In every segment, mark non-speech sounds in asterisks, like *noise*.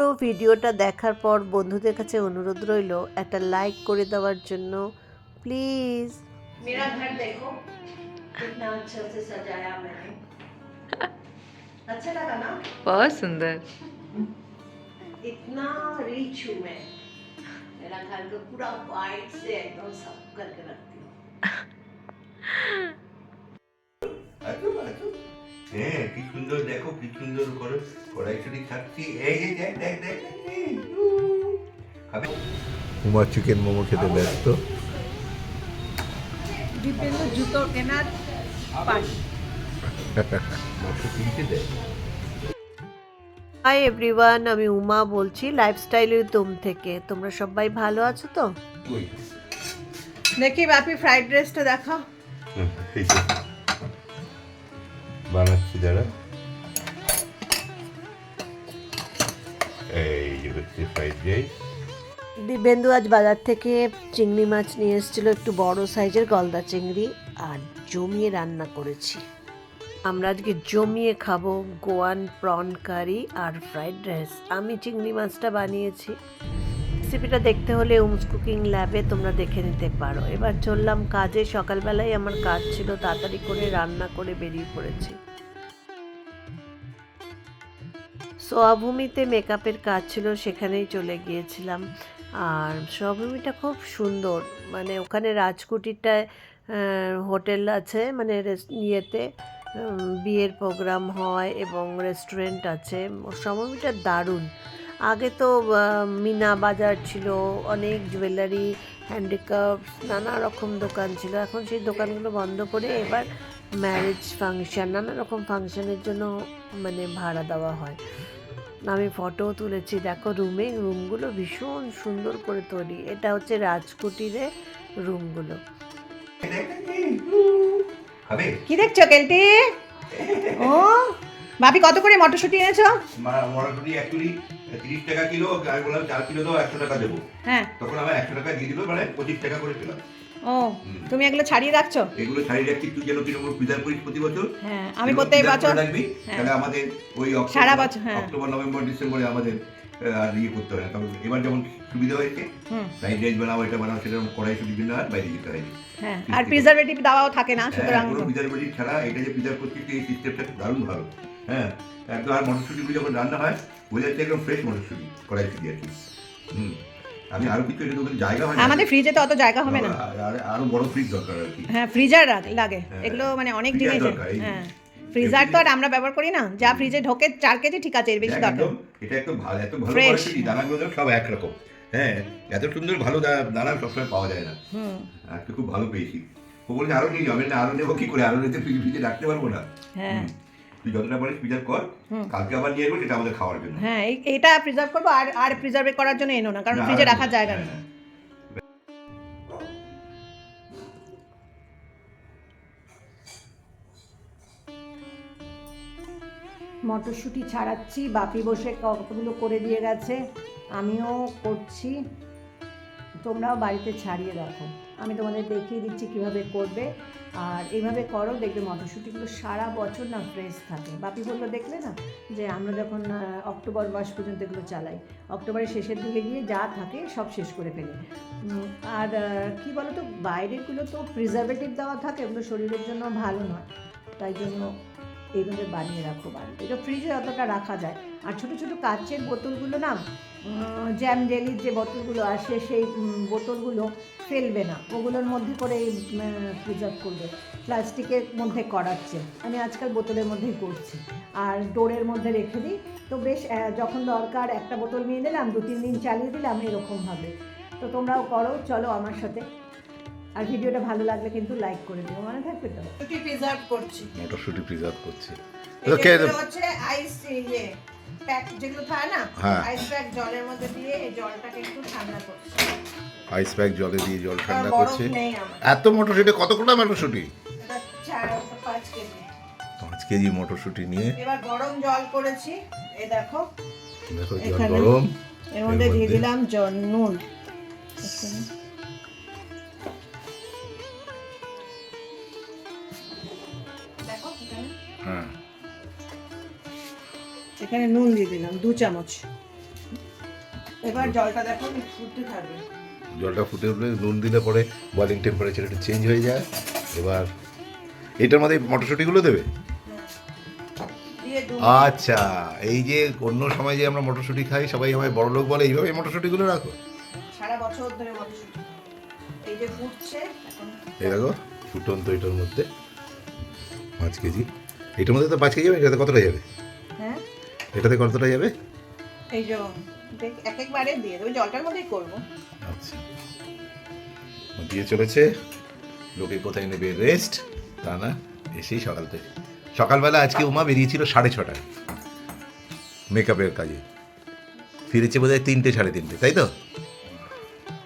তো ভিডিওটা দেখার পর বন্ধুদের কাছে অনুরোধ রইল একটা লাইক করে দেওয়ার জন্য প্লিজ मेरा घर देखो कितना अच्छा से सजाया मैंने अच्छा लगा ना बहुत सुंदर इतना रिच हूँ मैं मेरा घर को पूरा वाइट से एकदम सब करके रखती हूँ হ্যাঁ কি সুন্দর দেখো কি সুন্দর করে কড়াইশুটি খাচ্ছি। এই যে দেখ দেখ দেখ উমা চিকেন মোমো খেতে ব্যস্ত। দীপেন্দ্র জুতো কেনার হাই এভরিওয়ান আমি উমা বলছি লাইফস্টাইল তুম থেকে। তোমরা সবাই ভালো আছো তো? দেখি বাপি ফ্রাইড রাইসটা দেখাও। বানাচ্ছি, দাঁড়া। এই দিব্যেন্দু আজ বাজার থেকে চিংড়ি মাছ নিয়ে এসেছিল একটু বড় সাইজের গলদা চিংড়ি আর জমিয়ে রান্না করেছি। আমরা আজকে জমিয়ে খাব গোয়ান প্রন কারি আর ফ্রাইড রাইস আমি চিংড়ি মাছটা বানিয়েছি। রেসিপিটা দেখতে হলে উমস কুকিং ল্যাবে তোমরা দেখে নিতে পারো। এবার চললাম কাজে, সকালবেলায় আমার কাজ ছিল তাড়াতাড়ি করে রান্না করে বেরিয়ে পড়েছি। সোয়াভূমিতে মেকআপের কাজ ছিল, সেখানেই চলে গিয়েছিলাম। আর সোয়াভূমিটা খুব সুন্দর মানে ওখানে রাজকুটিরটায় হোটেল আছে মানে ইয়েতে বিয়ের প্রোগ্রাম হয় এবং রেস্টুরেন্ট আছে। সমভূমিটা দারুণ। আগে তো মিনা বাজার ছিল অনেক জুয়েলারি হ্যান্ডিক্রাফটস নানা রকম দোকান ছিল। এখন সেই দোকানগুলো বন্ধ করে এবার ম্যারেজ ফাংশন নানা রকম ফাংশনের জন্য মানে ভাড়া দেওয়া হয়। আমি ফটো তুলেছি দেখো রুমে রুমগুলো ভীষণ সুন্দর করে তৈরি। এটা হচ্ছে রাজকুটিরে রুমগুলো কি দেখছ কেলটি ও? ভাবি কত করে মটরশুঁটি এনেছো? মটরশুঁটি অ্যাকচুয়ালি তিরিশ টাকা কিলো আমি বললাম চার কিলো দাও একশো টাকা দেবো। হ্যাঁ। তখন আমার একশো টাকা দিয়ে দিল মানে পঁচিশ টাকা করে পেলাম ও তুমি এগুলো ছাড়িয়ে রাখছো? এগুলো ছাড়িয়ে রাখছি তুই যেন তৃণমূল প্রিজার্ভ করিস প্রতি বছর। হ্যাঁ আমি প্রত্যেক বছর রাখবি। হ্যাঁ। তাহলে আমাদের ওই সারা বছর, হ্যাঁ। অক্টোবর নভেম্বর ডিসেম্বরে আমাদের আর ইয়ে করতে হয় না। কারণ এবার যেমন সুবিধা হয়েছে ফ্রাইড রাইস বানাও এটা বানাও সেটা কড়াই শুধু জন্য আর বাইরে যেতে হয় হ্যাঁ আর প্রিজারভেটিভ দেওয়াও থাকে না সুতরাং কোনো প্রিজারভেটিভ ছাড়া এটা যে প্রিজার্ভ করছিস এই সিস্টেমটা দারুণ ভালো। হ্যাঁ একদম আর মটরশুঁটিগুলো যখন রান্না হয় বোঝা যাচ্ছে একদম ফ্রেশ মটরশুঁটি শুধু আর কি। হুম আমি আরও কিছু এটা তোদের জায়গা হয় আমাদের ফ্রিজে তো অত জায়গা হবে না। আর- আর- বড় ফ্রিজ দরকার আর কি। হ্যাঁ ফ্রিজার লাগে। হ্যাঁ। এগুলো মানে অনেক জিনিস। হ্যাঁ। ফ্রিজার তো আর আমরা ব্যবহার করি না। যা ফ্রিজে ঢোকে চার কেজি ঠিক আছে এর বেশি দরকার। একদম এটা একদম ভালো এত ভালো. কোয়ালিটি দানাগুলো সব একরকম। হ্যাঁ এত সুন্দর ভালো দানা সবসময় পাওয়া যায় না। হুম। আজকে খুব ভালো পেয়েছি। ও বলছে আরও নিয়ে যাবে না আরও নেব কি করে? আরও নিতে ফ্রিজ রাখতে পারব না। হ্যাঁ। তুই যতটা পারিস প্রিজার্ভ কর কালকে আবার নিয়ে আসব সেটা আমাদের খাওয়ার জন্য। হ্যাঁ এটা প্রিজার্ভ করব আর আর প্রিজার্ভ করার জন্য এনো না কারণ ফ্রিজে রাখার জায়গা নেই। হ্যাঁ, মটরশুঁটি ছাড়াচ্ছি বাপি বসে কতগুলো করে দিয়ে গেছে আমিও করছি। তোমরাও বাড়িতে ছাড়িয়ে রাখো আমি তোমাদের দেখিয়ে দিচ্ছি কীভাবে করবে। আর এইভাবে করো, দেখবে মটরশুঁটিগুলো সারা বছর না ফ্রেশ থাকে। বাপি বলল, দেখলে না যে আমরা যখন অক্টোবর মাস পর্যন্ত এগুলো চালাই, অক্টোবরের শেষের দিকে গিয়ে যা থাকে সব শেষ করে ফেলি। আর কি বলো তো বাইরেগুলো তো প্রিজারভেটিভ দেওয়া থাকে ওগুলো শরীরের জন্য ভালো নয়। তাই জন্য এইভাবে বানিয়ে রাখো বাড়িতে। এটা ফ্রিজে অতটা রাখা যায়। আর ছোটো ছোটো কাচের বোতলগুলো না জ্যাম জেলির যে বোতলগুলো আসে সেই বোতলগুলো ফেলবে না। ওগুলোর মধ্যে করে প্রিজার্ভ করবে। প্লাস্টিকের মধ্যে করাচ্ছে। আমি আজকাল বোতলের মধ্যেই করছি। আর ডোরের মধ্যে রেখে দিই। তো বেশ যখন দরকার একটা বোতল নিয়ে নিলাম দু তিন দিন চালিয়ে দিলাম এরকমভাবে তো তোমরাও করো চলো আমার সাথে। আর ভিডিওটা ভালো লাগলে কিন্তু লাইক করে দিও। মনে থাকবে তো? প্রিজার্ভ করছি। মটরশুঁটি প্রিজার্ভ করছে। হচ্ছে আইস ইয়ে প্যাক যেগুলো থাকে না। আইস প্যাক জলের মধ্যে দিয়ে এই জলটাকে একটু ঠান্ডা করছি। আইস প্যাক জলে দিয়ে জল ঠান্ডা করছে। এত মটরশুঁটি কত কোটা মটরশুঁটি? এটা পাঁচ কেজি। মটরশুঁটি নিয়ে। এবার গরম জল করেছি এই দেখো। দেখো জল গরম এর মধ্যে দিয়ে দিলাম জল নুন। দেখো হ্যাঁ। এখানে নুন দিয়ে দিলাম দু চামচ। এবার জলটা দেখো ফুটতে থাকবে। জলটা ফুটে উঠলে নুন দিলে পরে বয়লিং টেম্পারেচার একটু চেঞ্জ হয়ে যায়। এবার এটার মধ্যে মটরশুঁটিগুলো দেবে? আচ্ছা এই যে অন্য সময় যে আমরা মটরশুঁটি খাই সবাই আমায় বড় লোক বলে এইভাবে মটরশুঁটিগুলো রাখো। সারা বছর ধরে মটরশুঁটি। এই যে ফুটছে এই দেখো ফুটন্ত এটার মধ্যে পাঁচ কেজি। এটার মধ্যে তো পাঁচ কেজি হবে এটাতে কতটা যাবে? হ্যাঁ? এটাতে কতটা যাবে? এই যে এক একবারে দিয়ে দেবো জলটার মধ্যেই করব। আচ্ছা। দিয়ে চলেছে। লোকে কোথায় নেবে? রেস্ট। তা না এসেই সকাল থেকে। সকালবেলা আজকে উমা বেরিয়েছিল সাড়ে ছটায়। মেকআপের কাজে। ফিরেছে বোধ হয় তিনটে সাড়ে তিনটে তাই তো?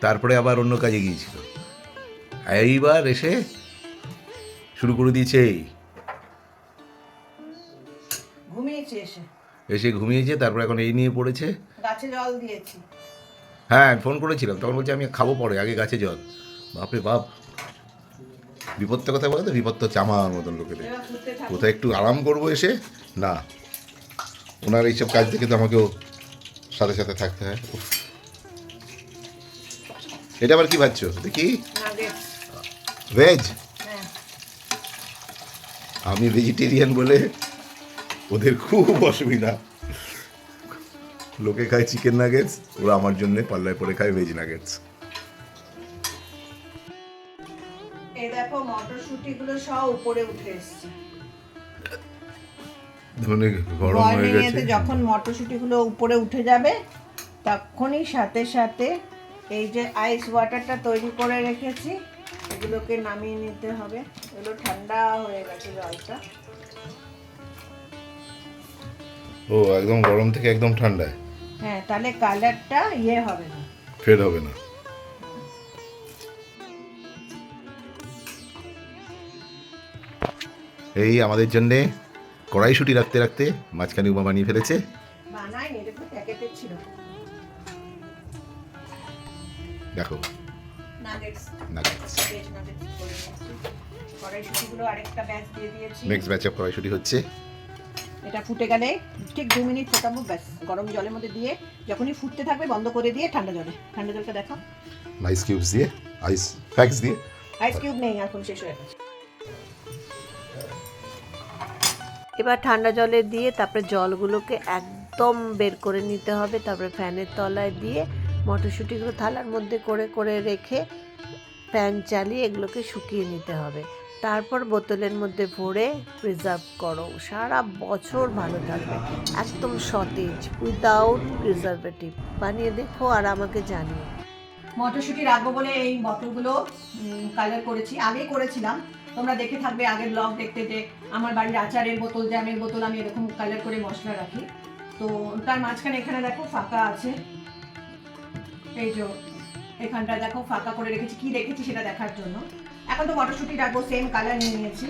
তারপরে আবার অন্য কাজে গিয়েছিল। এইবার এসে শুরু করে দিয়েছে এই এসে ঘুমিয়েছে তারপর এখন এই নিয়ে পড়েছে। গাছে জল দিয়েছি। হ্যাঁ ফোন করেছিলাম তখন বলছে আমি খাব পরে আগে গাছে জল। বাপরে বাপ। বিপত্তের কথা বলে তো বিপত্ত চামার মতন লোকেদের। কোথায় একটু আরাম করব এসে? না। ওনার এইসব কাজ থেকে তো আমাকেও সাথে সাথে থাকতে হয়। এটা আবার কি ভাবছ দেখি ভেজ? হ্যাঁ। আমি ভেজিটেরিয়ান বলে ওদের খুব অসুবিধা। লোকে খায় চিকেন নাগেটস ওরা আমার জন্য পাল্লায় পরে খায় ভেজ নাগেটস এই দেখো মটরশুঁটি গুলো সব উপরে উঠে এসছে। ধনে গরম হয়ে গেছে। যখন মটরশুঁটি গুলো উপরে উঠে যাবে তখনই সাথে সাথে এই যে আইস ওয়াটারটা তৈরি করে রেখেছি এগুলোকে নামিয়ে নিতে হবে। এগুলো ঠান্ডা হয়ে গেছে জলটা। ও একদম গরম থেকে একদম ঠান্ডায়। হ্যাঁ তাহলে কালারটা ইয়ে হবে না। ফেড হবে না। এই আমাদের জন্যে কড়াইশুটি রাখতে রাখতে মাঝখানে উমা বানিয়ে ফেলেছে। দেখো নাগেটস নাগেটস নাগেটস করে নিয়েছি আরেকটা ব্যাচ দিয়ে দিয়েছি। নেক্সট ব্যাচ অফ কড়াইশুটি হচ্ছে। এটা ফুটে গেলে ঠিক দু মিনিট ফোটাবো ব্যাস। গরম জলের মধ্যে দিয়ে যখনই ফুটতে থাকবে বন্ধ করে দিয়ে ঠান্ডা জলে। ঠান্ডা জলটা দেখো আইস কিউবস দিয়ে আইস প্যাকস দিয়ে। আইস কিউব নেই এখন শেষ হয়ে গেছে। এবার ঠান্ডা জলে দিয়ে তারপরে জলগুলোকে একদম বের করে নিতে হবে। তারপরে ফ্যানের তলায় দিয়ে মটরশুঁটিগুলো থালার মধ্যে করে করে রেখে ফ্যান চালিয়ে এগুলোকে শুকিয়ে নিতে হবে। তারপর বোতলের মধ্যে ভরে প্রিজার্ভ করো। সারা বছর ভালো থাকবে। একদম সতেজ উইদাউট প্রিজারভেটিভ বানিয়ে দেখো আর আমাকে জানিও। মটরশুঁটি রাখব বলে এই বোতলগুলো কালার করেছি। আগেই করেছিলাম। তোমরা দেখে থাকবে আগের ব্লগ দেখতে যে আমার বাড়ির আচারের বোতল জ্যামের বোতল আমি এরকম কালার করে মশলা রাখি। তো তার মাঝখানে এখানে দেখো ফাঁকা আছে। এই যে এখানটা দেখো ফাঁকা করে রেখেছি। কি রেখেছি সেটা দেখার জন্য। এখন তো মটরশুঁটি রাখব সেম কালার নিয়ে নিয়েছি।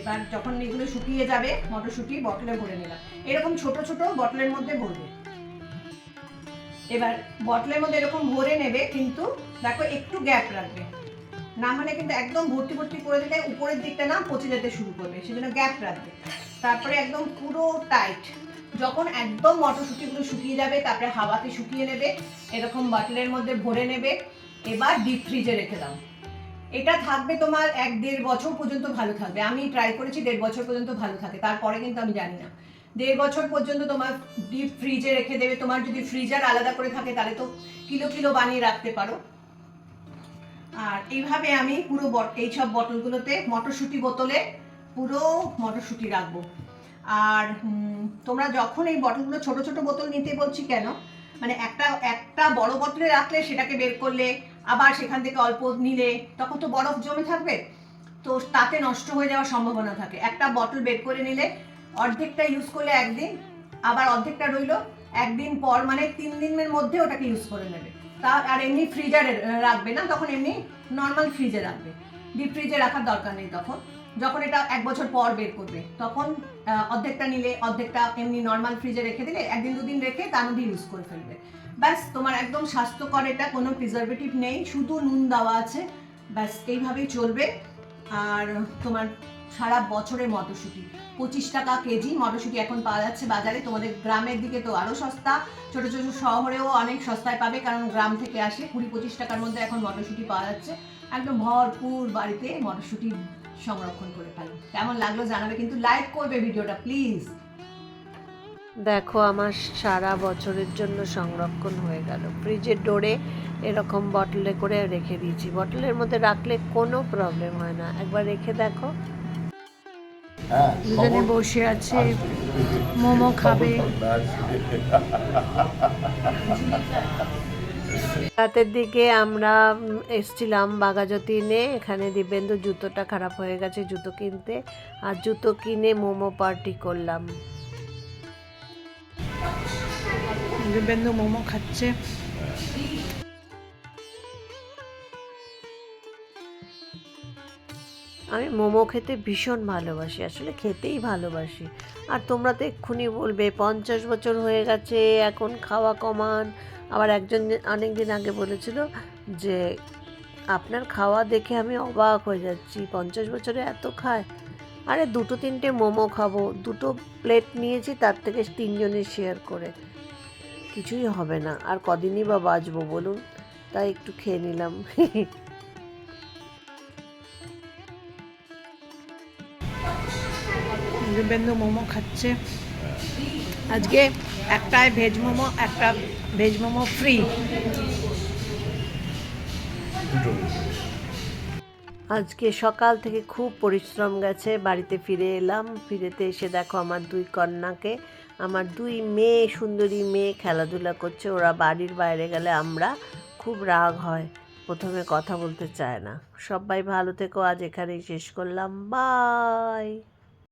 এবার যখন এগুলো শুকিয়ে যাবে, মটরশুঁটি বটলে ভরে নিলাম। এরকম ছোট ছোট বটলের মধ্যে ভরবে। এবার বটলের মধ্যে এরকম ভরে নেবে, কিন্তু দেখো একটু গ্যাপ রাখবে। না হলে কিন্তু একদম ভর্তি ভর্তি করে দিলে উপরের দিকটা না পচে যেতে শুরু করবে, সেজন্য গ্যাপ রাখবে। তারপরে একদম পুরো টাইট যখন একদম মটরশুঁটিগুলো শুকিয়ে যাবে, তারপরে হাওয়াতে শুকিয়ে নেবে, এরকম বটলের মধ্যে ভরে নেবে, এবার ডিপ ফ্রিজে রেখে দাও। এটা থাকবে তোমার এক দেড় বছর পর্যন্ত ভালো থাকবে। আমি ট্রাই করেছি দেড় বছর পর্যন্ত ভালো থাকে, তারপরে কিন্তু আমি জানি না। দেড় বছর পর্যন্ত তোমার ডিপ ফ্রিজে রেখে দেবে। তোমার যদি ফ্রিজার আলাদা করে থাকে, তাহলে তো কিলো কিলো বানিয়ে রাখতে পারো। আর এইভাবে আমি পুরো এইসব বটলগুলোতে মটরশুঁটি বোতলে পুরো মটরশুঁটি রাখব। আর তোমরা যখন এই বটলগুলো ছোট ছোট বোতল নিতে বলছি কেন? মানে একটা একটা বড় বোতলে রাখলে সেটাকে বের করলে, আবার সেখান থেকে অল্প নিলে, তখন তো বরফ জমে থাকবে। তো তাতে নষ্ট হয়ে যাওয়ার সম্ভাবনা থাকে। একটা বটল বের করে নিলে অর্ধেকটা ইউজ করলে একদিন, আবার অর্ধেকটা রইল, একদিন পর মানে তিন দিনের মধ্যে ওটাকে ইউজ করে নেবে। তা, আর এমনি ফ্রিজারে রাখবে না, তখন এমনি নর্মাল ফ্রিজে রাখবে। ডিপ ফ্রিজে রাখার দরকার নেই তখন। যখন এটা এক বছর পর বের করবে, তখন অর্ধেকটা নিলে অর্ধেকটা এমনি নর্মাল ফ্রিজে রেখে দিলে একদিন দুদিন রেখে তার মধ্যে ইউজ করে ফেলবে। ব্যাস, তোমার একদম স্বাস্থ্যকর এটা, কোনো প্রিজারভেটিভ নেই, শুধু নুন দেওয়া আছে, ব্যাস, এইভাবেই চলবে। আর তোমার সারা বছরের মটরশুঁটি, পঁচিশ টাকা কেজি মটরশুঁটি এখন পাওয়া যাচ্ছে বাজারে। তোমাদের গ্রামের দিকে তো আরও সস্তা, ছোট ছোট শহরেও অনেক সস্তায় পাবে, কারণ গ্রাম থেকে আসে কুড়ি, পঁচিশ টাকার মধ্যে এখন মটরশুঁটি পাওয়া যাচ্ছে। একদম ভরপুর বাড়িতে মটরশুঁটি সংরক্ষণ করে ফেলো কেমন লাগল জানাবে কিন্তু লাইক করবে ভিডিওটা প্লিজ দেখো আমার সারা বছরের জন্য সংরক্ষণ হয়ে গেল ফ্রিজের ডোরে এরকম বটলে করে রেখে দিয়েছি বটলের মধ্যে রাখলে কোনো প্রবলেম হয় না একবার রেখে দেখো দুজনে বসে আছে মোমো খাবে রাতের দিকে আমরা এসছিলাম বাগাজতিনে এখানে দিব্যেন্দু জুতোটা খারাপ হয়ে গেছে জুতো কিনতে। আর জুতো কিনে মোমো পার্টি করলাম। মোমো খাচ্ছে। আমি মোমো খেতে ভীষণ ভালোবাসি আসলে খেতেই ভালোবাসি। আর তোমরা তো এক্ষুনি বলবে পঞ্চাশ বছর হয়ে গেছে এখন খাওয়া কমান। আবার একজন অনেক দিন আগে বলেছিল যে, আপনার খাওয়া দেখে আমি অবাক হয়ে যাচ্ছি। পঞ্চাশ বছরে এত খায়। আরে, দুটো তিনটে মোমো খাব। দুটো প্লেট নিয়েছি, তার থেকে তিনজনে শেয়ার করে। কিছুই হবে না। আর কদিনই বা বাঁচবো বলুন? তাই একটু খেয়ে নিলাম। *laughs* মোমো খাচ্ছে। আজকে একটায় ভেজ মোমো, একটা ভেজ মোমো ফ্রি আজকে সকাল থেকে খুব পরিশ্রম গেছে, বাড়িতে ফিরে এলাম। ফিরেতে এসে দেখো আমার দুই কন্যাকে। আমার দুই মেয়ে, সুন্দরী মেয়ে খেলাধুলা করছে। ওরা বাড়ির বাইরে গেলে আমরা খুব রাগ হয়। প্রথমে কথা বলতে চায় না। সবাই ভালো থেকো, আজ এখানেই শেষ করলাম। বাই